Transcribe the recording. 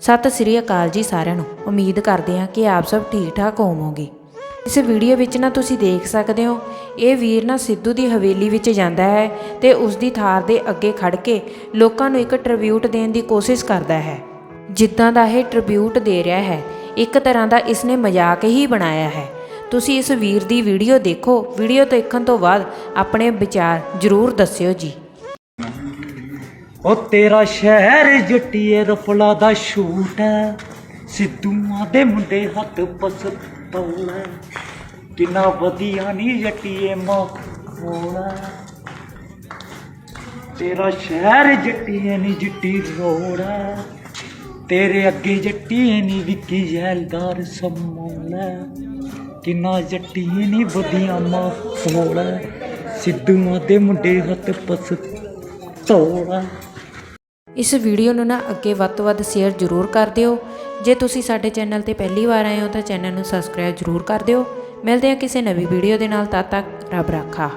ਸਤਿ ਸ੍ਰੀ ਅਕਾਲ ਜੀ ਸਾਰਿਆਂ ਨੂੰ। ਉਮੀਦ ਕਰਦੇ ਹਾਂ ਕਿ ਆਪ ਸਭ ਠੀਕ ਠਾਕ ਹੋਵੋਗੇ। ਇਸ ਵੀਡੀਓ ਵਿੱਚ ਨਾ ਤੁਸੀਂ ਦੇਖ ਸਕਦੇ ਹੋ, ਇਹ ਵੀਰ ਨਾ ਸਿੱਧੂ ਦੀ ਹਵੇਲੀ ਵਿੱਚ ਜਾਂਦਾ ਹੈ ਤੇ ਉਸ ਦੀ ਥਾਰ ਦੇ ਅੱਗੇ ਖੜ ਕੇ ਲੋਕਾਂ ਨੂੰ ਇੱਕ ਟ੍ਰਿਬਿਊਟ ਦੇਣ ਦੀ ਕੋਸ਼ਿਸ਼ ਕਰਦਾ ਹੈ। ਜਿੱਦਾਂ ਦਾ ਇਹ ਟ੍ਰਿਬਿਊਟ ਦੇ ਰਿਹਾ ਹੈ, ਇੱਕ ਤਰ੍ਹਾਂ ਦਾ ਇਸਨੇ ਮਜ਼ਾਕ ਹੀ ਬਣਾਇਆ ਹੈ। ਤੁਸੀਂ ਇਸ ਵੀਰ ਦੀ ਵੀਡੀਓ ਦੇਖੋ, ਵੀਡੀਓ ਦੇਖਣ ਤੋਂ ਬਾਅਦ ਆਪਣੇ ਵਿਚਾਰ ਜ਼ਰੂਰ ਦੱਸਿਓ ਜੀ। ਉਹ ਤੇਰਾ ਸ਼ਹਿਰ ਜੱਟੀਏ ਰਫਲਾ ਦਾ ਸ਼ੂਟ ਹੈ। ਸਿੱਧੂਆਂ ਦੇ ਮੁੰਡੇ ਹੱਥ ਪਸਤੌਲਾ ਕਿੰਨਾ ਵਧੀਆ ਨਹੀਂ ਜੱਟੀਏ ਮਖੌਲਾ ਤੇਰਾ ਸ਼ਹਿਰ ਜੱਟੀਏ ਨਹੀਂ ਜੱਟੀ ਰੋੜਾ ਤੇਰੇ ਅੱਗੇ ਜੱਟੀਏ ਨਹੀਂ ਵਿੱਕੀ ਜੈਲਦਾਰ ਸਮੋਲਾ ਕਿੰਨਾ ਜੱਟੀਏ ਨਹੀਂ ਵਧੀਆ ਮਖੌਲਾ ਸਿੱਧੂਆਂ ਦੇ ਮੁੰਡੇ ਹੱਥ ਪਸਤੌਲਾ ਇਸ ਵੀਡੀਓ ਨੂੰ ਨਾ ਅੱਗੇ ਵੱਧ ਤੋਂ ਵੱਧ ਸ਼ੇਅਰ ਜ਼ਰੂਰ ਕਰ ਦਿਓ। ਜੇ ਤੁਸੀਂ ਸਾਡੇ ਚੈਨਲ ਤੇ ਪਹਿਲੀ ਵਾਰ ਆਏ ਹੋ ਤਾਂ ਚੈਨਲ ਨੂੰ ਸਬਸਕ੍ਰਾਈਬ ਜ਼ਰੂਰ ਕਰ ਦਿਓ। ਮਿਲਦੇ ਹਾਂ ਕਿਸੇ ਨਵੀਂ ਵੀਡੀਓ ਦੇ ਨਾਲ, ਤਦ ਤੱਕ ਰੱਬ ਰਾਖਾ।